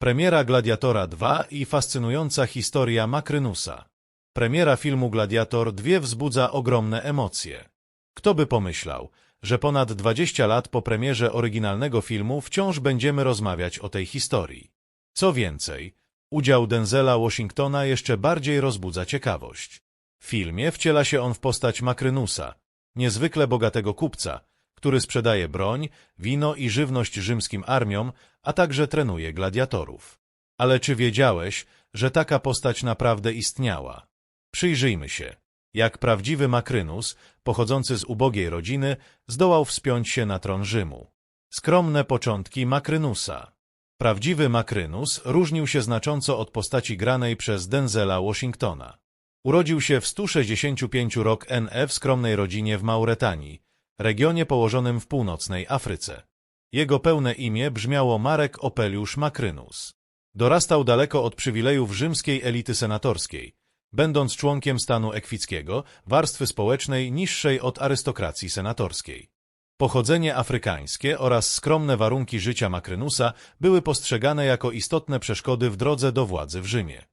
Premiera Gladiatora 2 i fascynująca historia Makrynusa. Premiera filmu Gladiator 2 wzbudza ogromne emocje. Kto by pomyślał, że ponad 20 lat po premierze oryginalnego filmu wciąż będziemy rozmawiać o tej historii. Co więcej, udział Denzela Washingtona jeszcze bardziej rozbudza ciekawość. W filmie wciela się on w postać Makrynusa, niezwykle bogatego kupca, który sprzedaje broń, wino i żywność rzymskim armiom, a także trenuje gladiatorów. Ale czy wiedziałeś, że taka postać naprawdę istniała? Przyjrzyjmy się, jak prawdziwy Makrynus, pochodzący z ubogiej rodziny, zdołał wspiąć się na tron Rzymu. Skromne początki Makrynusa Prawdziwy Makrynus różnił się znacząco od postaci granej przez Denzela Washingtona. Urodził się w 165 rok NE w skromnej rodzinie w Mauretanii, regionie położonym w północnej Afryce. Jego pełne imię brzmiało Marek Opeliusz Makrynus. Dorastał daleko od przywilejów rzymskiej elity senatorskiej, będąc członkiem stanu ekwickiego, warstwy społecznej niższej od arystokracji senatorskiej. Pochodzenie afrykańskie oraz skromne warunki życia Makrynusa były postrzegane jako istotne przeszkody w drodze do władzy w Rzymie.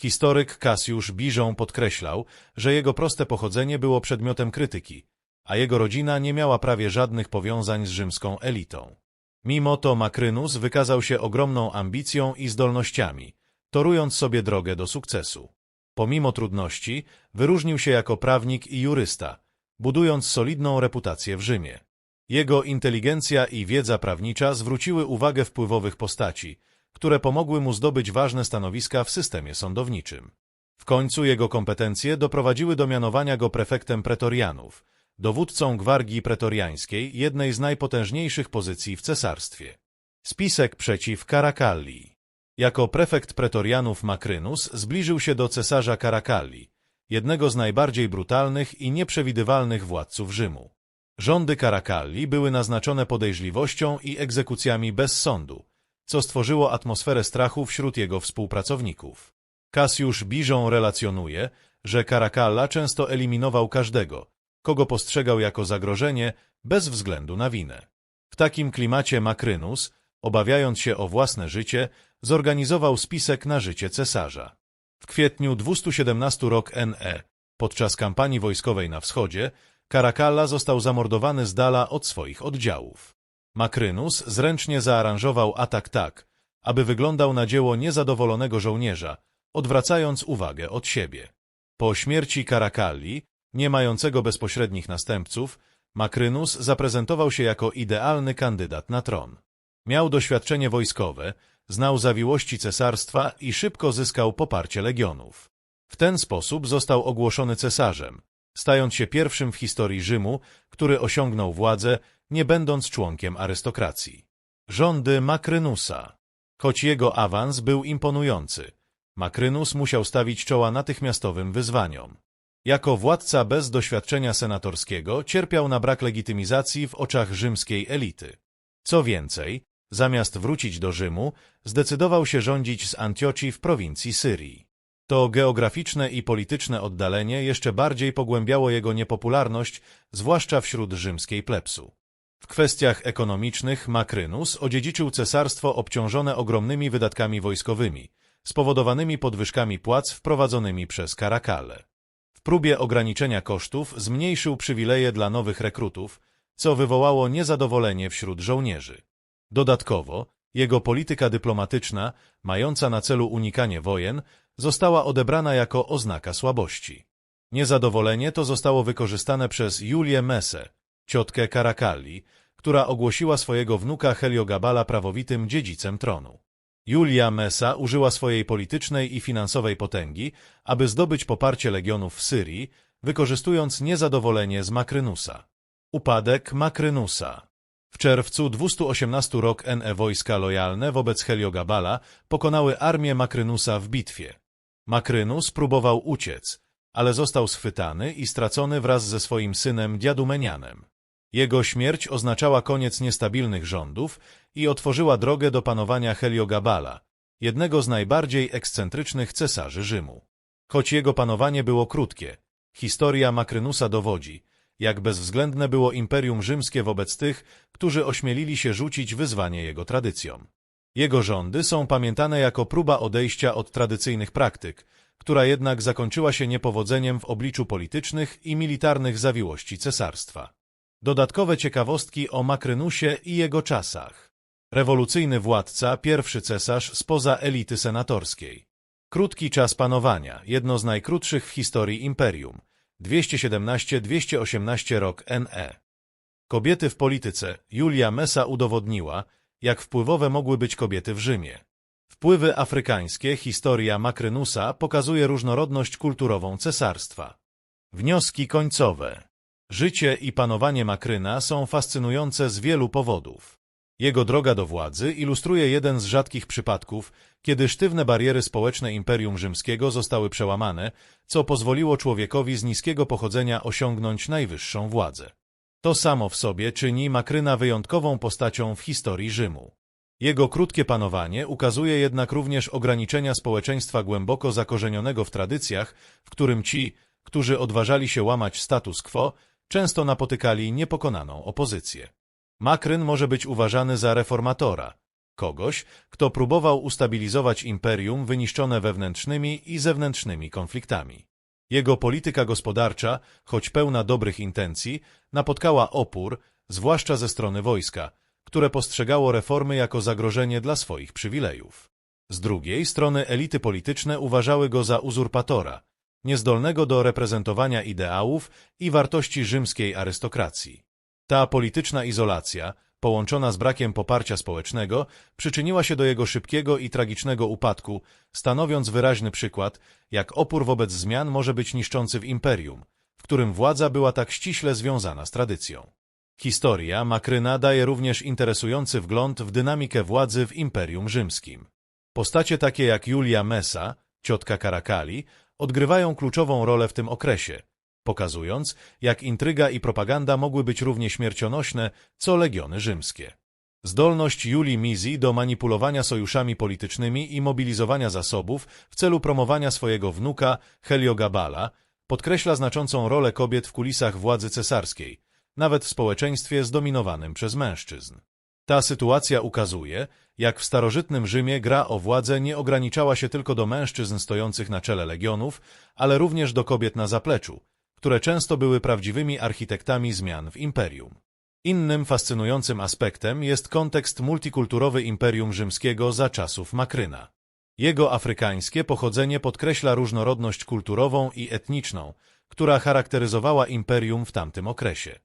Historyk Cassius Biżą podkreślał, że jego proste pochodzenie było przedmiotem krytyki, a jego rodzina nie miała prawie żadnych powiązań z rzymską elitą. Mimo to Makrynus wykazał się ogromną ambicją i zdolnościami, torując sobie drogę do sukcesu. Pomimo trudności, wyróżnił się jako prawnik i jurysta, budując solidną reputację w Rzymie. Jego inteligencja i wiedza prawnicza zwróciły uwagę wpływowych postaci, które pomogły mu zdobyć ważne stanowiska w systemie sądowniczym. W końcu jego kompetencje doprowadziły do mianowania go prefektem pretorianów, dowódcą gwardii pretoriańskiej, jednej z najpotężniejszych pozycji w cesarstwie. Spisek przeciw Carakalli Jako prefekt pretorianów Makrynus zbliżył się do cesarza Carakalli, jednego z najbardziej brutalnych i nieprzewidywalnych władców Rzymu. Rządy Carakalli były naznaczone podejrzliwością i egzekucjami bez sądu, co stworzyło atmosferę strachu wśród jego współpracowników. Cassius Biżą relacjonuje, że Caracalla często eliminował każdego, kogo postrzegał jako zagrożenie, bez względu na winę. W takim klimacie Makrynus, obawiając się o własne życie, zorganizował spisek na życie cesarza. W kwietniu 217 rok NE, podczas kampanii wojskowej na wschodzie, Caracalla został zamordowany z dala od swoich oddziałów. Makrynus zręcznie zaaranżował atak tak, aby wyglądał na dzieło niezadowolonego żołnierza, odwracając uwagę od siebie. Po śmierci Carakalli, nie mającego bezpośrednich następców, Makrynus zaprezentował się jako idealny kandydat na tron. Miał doświadczenie wojskowe, znał zawiłości cesarstwa i szybko zyskał poparcie legionów. W ten sposób został ogłoszony cesarzem, stając się pierwszym w historii Rzymu, który osiągnął władzę, nie będąc członkiem arystokracji. Rządy Makrynusa Choć jego awans był imponujący, Makrynus musiał stawić czoła natychmiastowym wyzwaniom. Jako władca bez doświadczenia senatorskiego cierpiał na brak legitymizacji w oczach rzymskiej elity. Co więcej, zamiast wrócić do Rzymu, zdecydował się rządzić z Antiochii w prowincji Syrii. To geograficzne i polityczne oddalenie jeszcze bardziej pogłębiało jego niepopularność, zwłaszcza wśród rzymskiej plepsu. W kwestiach ekonomicznych Makrynus odziedziczył cesarstwo obciążone ogromnymi wydatkami wojskowymi, spowodowanymi podwyżkami płac wprowadzonymi przez Karakale. Próbie ograniczenia kosztów zmniejszył przywileje dla nowych rekrutów, co wywołało niezadowolenie wśród żołnierzy. Dodatkowo, jego polityka dyplomatyczna, mająca na celu unikanie wojen, została odebrana jako oznaka słabości. Niezadowolenie to zostało wykorzystane przez Julię Mesę, ciotkę Karakalli, która ogłosiła swojego wnuka Heliogabala prawowitym dziedzicem tronu. Julia Mesa użyła swojej politycznej i finansowej potęgi, aby zdobyć poparcie legionów w Syrii, wykorzystując niezadowolenie z Makrynusa. Upadek Makrynusa W czerwcu 218 rok NE wojska lojalne wobec Heliogabala pokonały armię Makrynusa w bitwie. Makrynus próbował uciec, ale został schwytany i stracony wraz ze swoim synem Diadumenianem. Jego śmierć oznaczała koniec niestabilnych rządów i otworzyła drogę do panowania Heliogabala, jednego z najbardziej ekscentrycznych cesarzy Rzymu. Choć jego panowanie było krótkie, historia Makrynusa dowodzi, jak bezwzględne było Imperium Rzymskie wobec tych, którzy ośmielili się rzucić wyzwanie jego tradycjom. Jego rządy są pamiętane jako próba odejścia od tradycyjnych praktyk, która jednak zakończyła się niepowodzeniem w obliczu politycznych i militarnych zawiłości cesarstwa. Dodatkowe ciekawostki o Makrynusie i jego czasach. Rewolucyjny władca, pierwszy cesarz spoza elity senatorskiej. Krótki czas panowania, jedno z najkrótszych w historii imperium. 217-218 rok NE. Kobiety w polityce. Julia Mesa udowodniła, jak wpływowe mogły być kobiety w Rzymie. Wpływy afrykańskie, historia Makrynusa pokazuje różnorodność kulturową cesarstwa. Wnioski końcowe. Życie i panowanie Makryna są fascynujące z wielu powodów. Jego droga do władzy ilustruje jeden z rzadkich przypadków, kiedy sztywne bariery społeczne Imperium Rzymskiego zostały przełamane, co pozwoliło człowiekowi z niskiego pochodzenia osiągnąć najwyższą władzę. To samo w sobie czyni Makryna wyjątkową postacią w historii Rzymu. Jego krótkie panowanie ukazuje jednak również ograniczenia społeczeństwa głęboko zakorzenionego w tradycjach, w którym ci, którzy odważali się łamać status quo, często napotykali niepokonaną opozycję. Makryn może być uważany za reformatora, kogoś, kto próbował ustabilizować imperium wyniszczone wewnętrznymi i zewnętrznymi konfliktami. Jego polityka gospodarcza, choć pełna dobrych intencji, napotkała opór, zwłaszcza ze strony wojska, które postrzegało reformy jako zagrożenie dla swoich przywilejów. Z drugiej strony elity polityczne uważały go za uzurpatora, niezdolnego do reprezentowania ideałów i wartości rzymskiej arystokracji. Ta polityczna izolacja, połączona z brakiem poparcia społecznego, przyczyniła się do jego szybkiego i tragicznego upadku, stanowiąc wyraźny przykład, jak opór wobec zmian może być niszczący w imperium, w którym władza była tak ściśle związana z tradycją. Historia Makryna daje również interesujący wgląd w dynamikę władzy w Imperium Rzymskim. Postacie takie jak Julia Messa, ciotka Karakali, odgrywają kluczową rolę w tym okresie, pokazując, jak intryga i propaganda mogły być równie śmiercionośne, co legiony rzymskie. Zdolność Julii Mizi do manipulowania sojuszami politycznymi i mobilizowania zasobów w celu promowania swojego wnuka Heliogabala podkreśla znaczącą rolę kobiet w kulisach władzy cesarskiej, nawet w społeczeństwie zdominowanym przez mężczyzn. Ta sytuacja ukazuje, jak w starożytnym Rzymie gra o władzę nie ograniczała się tylko do mężczyzn stojących na czele legionów, ale również do kobiet na zapleczu, które często były prawdziwymi architektami zmian w imperium. Innym fascynującym aspektem jest kontekst multikulturowy Imperium Rzymskiego za czasów Makryna. Jego afrykańskie pochodzenie podkreśla różnorodność kulturową i etniczną, która charakteryzowała imperium w tamtym okresie.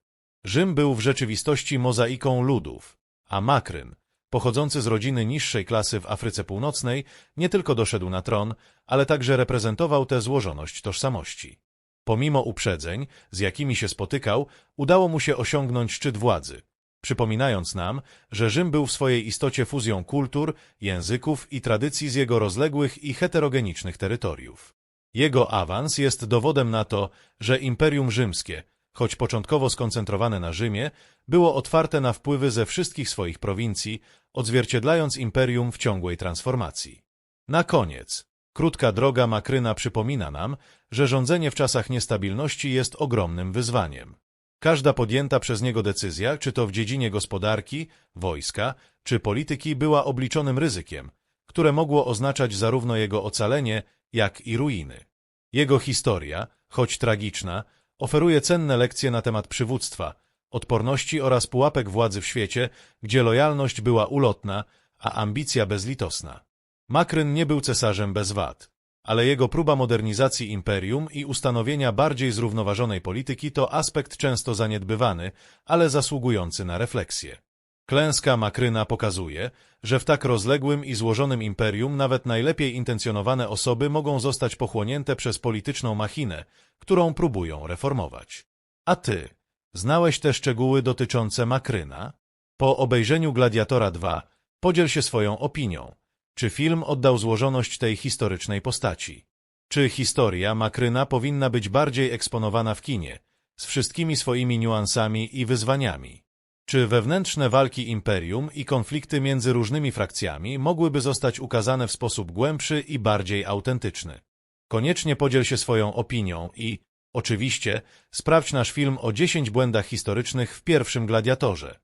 Rzym był w rzeczywistości mozaiką ludów, a Makryn, pochodzący z rodziny niższej klasy w Afryce Północnej, nie tylko doszedł na tron, ale także reprezentował tę złożoność tożsamości. Pomimo uprzedzeń, z jakimi się spotykał, udało mu się osiągnąć szczyt władzy, przypominając nam, że Rzym był w swojej istocie fuzją kultur, języków i tradycji z jego rozległych i heterogenicznych terytoriów. Jego awans jest dowodem na to, że Imperium Rzymskie, choć początkowo skoncentrowane na Rzymie, było otwarte na wpływy ze wszystkich swoich prowincji, odzwierciedlając imperium w ciągłej transformacji. Na koniec, krótka droga Makryna przypomina nam, że rządzenie w czasach niestabilności jest ogromnym wyzwaniem. Każda podjęta przez niego decyzja, czy to w dziedzinie gospodarki, wojska, czy polityki, była obliczonym ryzykiem, które mogło oznaczać zarówno jego ocalenie, jak i ruiny. Jego historia, choć tragiczna, oferuje cenne lekcje na temat przywództwa, odporności oraz pułapek władzy w świecie, gdzie lojalność była ulotna, a ambicja bezlitosna. Makryn nie był cesarzem bez wad, ale jego próba modernizacji imperium i ustanowienia bardziej zrównoważonej polityki to aspekt często zaniedbywany, ale zasługujący na refleksję. Klęska Makryna pokazuje, że w tak rozległym i złożonym imperium nawet najlepiej intencjonowane osoby mogą zostać pochłonięte przez polityczną machinę, którą próbują reformować. A ty, znałeś te szczegóły dotyczące Makryna? Po obejrzeniu Gladiatora 2 podziel się swoją opinią. Czy film oddał złożoność tej historycznej postaci? Czy historia Makryna powinna być bardziej eksponowana w kinie, z wszystkimi swoimi niuansami i wyzwaniami? Czy wewnętrzne walki imperium i konflikty między różnymi frakcjami mogłyby zostać ukazane w sposób głębszy i bardziej autentyczny? Koniecznie podziel się swoją opinią i, oczywiście, sprawdź nasz film o 10 błędach historycznych w pierwszym gladiatorze.